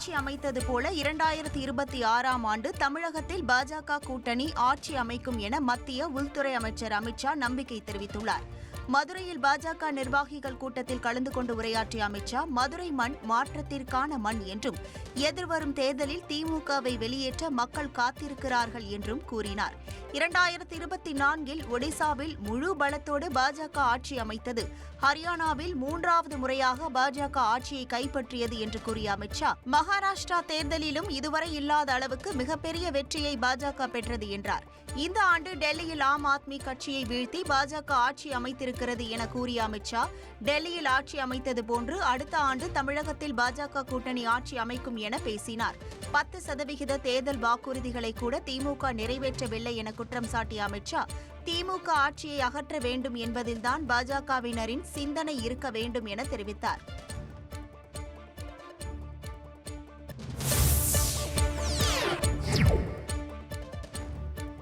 ஆட்சி அமைத்தது போல இரண்டாயிரத்தி இருபத்தி ஆறாம் ஆண்டு தமிழகத்தில் பாஜக கூட்டணி ஆட்சி அமைக்கும் என மத்திய உள்துறை அமைச்சர் அமித்ஷா நம்பிக்கை தெரிவித்துள்ளார். மதுரையில் பாஜக நிர்வாகிகள் கூட்டத்தில் கலந்து கொண்டு உரையாற்றிய அமித்ஷா மதுரை மண் மாற்றத்திற்கான மண் என்றும் எதிர்வரும் தேர்தலில் திமுகவை வெளியேற்ற மக்கள் காத்திருக்கிறார்கள் என்றும் கூறினார். இரண்டாயிரத்தி இருபத்தி நான்கில் ஒடிசாவில் முழு பலத்தோடு பாஜக ஆட்சி அமைத்தது. ஹரியானாவில் மூன்றாவது முறையாக பாஜக ஆட்சியை கைப்பற்றியது என்று கூறிய அமித்ஷா மகாராஷ்டிரா தேர்தலிலும் இதுவரை இல்லாத அளவுக்கு மிகப்பெரிய வெற்றியை பாஜக பெற்றது என்றார். இந்த ஆண்டு டெல்லியில் ஆம் ஆத்மி கட்சியை வீழ்த்தி பாஜக ஆட்சி அமைத்திருக்கிறது என கூறிய அமித்ஷா டெல்லியில் ஆட்சி அமைத்தது போன்று அடுத்த ஆண்டு தமிழகத்தில் பாஜக கூட்டணி ஆட்சி அமைக்கும் என பேசினார். பத்து சதவிகித தேர்தல் வாக்குறுதிகளை கூட திமுக நிறைவேற்றவில்லை என குற்றம் சாட்டிய அமித்ஷா திமுக ஆட்சியை அகற்ற வேண்டும் என்பதில்தான் பாஜகவினரின் சிந்தனை இருக்க வேண்டும் என தெரிவித்தார்.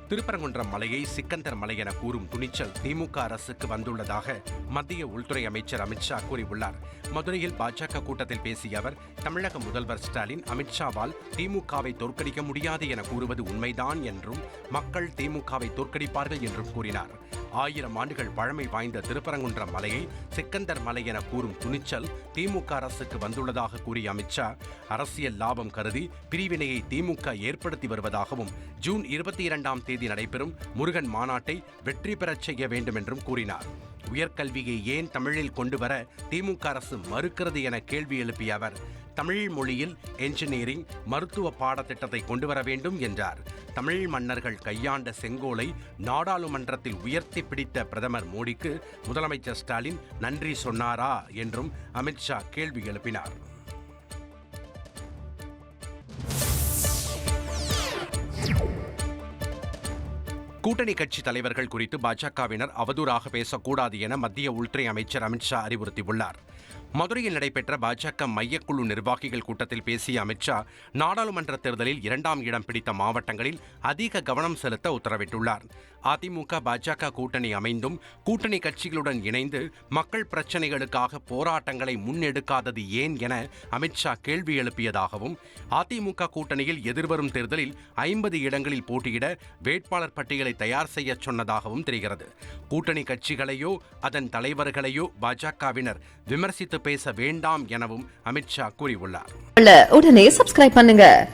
திருப்பரங்குன்றம் மலையை சிக்கந்தர் மலை என கூறும் துணிச்சல் திமுக அரசுக்கு வந்துள்ளதாக மத்திய உள்துறை அமைச்சர் அமித்ஷா கூறியுள்ளார். மதுரையில் பாஜக கூட்டத்தில் பேசிய அவர் தமிழக முதல்வர் ஸ்டாலின் அமித்ஷாவால் திமுகவை தோற்கடிக்க முடியாது என கூறுவது உண்மைதான் என்றும் மக்கள் திமுகவை தோற்கடிப்பார்கள் என்றும் கூறினார். ஆயிரம் ஆண்டுகள் பழமை வாய்ந்த திருப்பரங்குன்றம் மலையை சிக்கந்தர் மலை என கூறும் துணிச்சல் திமுக அரசுக்கு வந்துள்ளதாக கூறிய அமித்ஷா அரசியல் லாபம் கருதி பிரிவினையை திமுக ஏற்படுத்தி வருவதாகவும் ஜூன் இருபத்தி இரண்டாம் தேதி நடைபெறும் முருகன் மாநாட்டை வெற்றி பெறச் செய்ய வேண்டும் என்றும் கூறினார். உயர்கல்வியை ஏன் தமிழில் கொண்டு வர திமுக அரசு மறுக்கிறது என கேள்வி எழுப்பிய அவர் தமிழ் மொழியில் என்ஜினியரிங் மருத்துவ பாடத்திட்டத்தை கொண்டு வர வேண்டும் என்றார். தமிழ் மன்னர்கள் கையாண்ட செங்கோலை நாடாளுமன்றத்தில் உயர்த்தி பிடித்த பிரதமர் மோடிக்கு முதலமைச்சர் ஸ்டாலின் நன்றி சொன்னாரா என்றும் அமித்ஷா கேள்வி எழுப்பினார். கூட்டணி கட்சி தலைவர்கள் குறித்து பாஜகவினர் அவதூறாக பேசக்கூடாது என மத்திய உள்துறை அமைச்சர் அமித்ஷா அறிவுறுத்தியுள்ளார். மதுரையில் நடைபெற்ற பாஜக மையக்குழு நிர்வாகிகள் கூட்டத்தில் பேசிய அமித்ஷா நாடாளுமன்ற தேர்தலில் இரண்டாம் இடம் பிடித்த மாவட்டங்களில் அதிக கவனம் செலுத்த உத்தரவிட்டுள்ளார். அதிமுக பாஜக கூட்டணி அமைந்தும் கூட்டணி கட்சிகளுடன் இணைந்து மக்கள் பிரச்சினைகளுக்காக போராட்டங்களை முன்னெடுக்காதது ஏன் என அமித்ஷா கேள்வி எழுப்பியதாகவும் அதிமுக கூட்டணியில் எதிர்வரும் தேர்தலில் ஐம்பது இடங்களில் போட்டியிட வேட்பாளர் பட்டியலை தயார் செய்ய சொன்னதாகவும் தெரிகிறது. கூட்டணி கட்சிகளையோ அதன் தலைவர்களையோ பாஜகவினர் விமர்சித்து பேச வேண்டாம் எனவும் அமித்ஷா கூறியுள்ளார். உடனே சப்ஸ்கிரைப் பண்ணுங்க.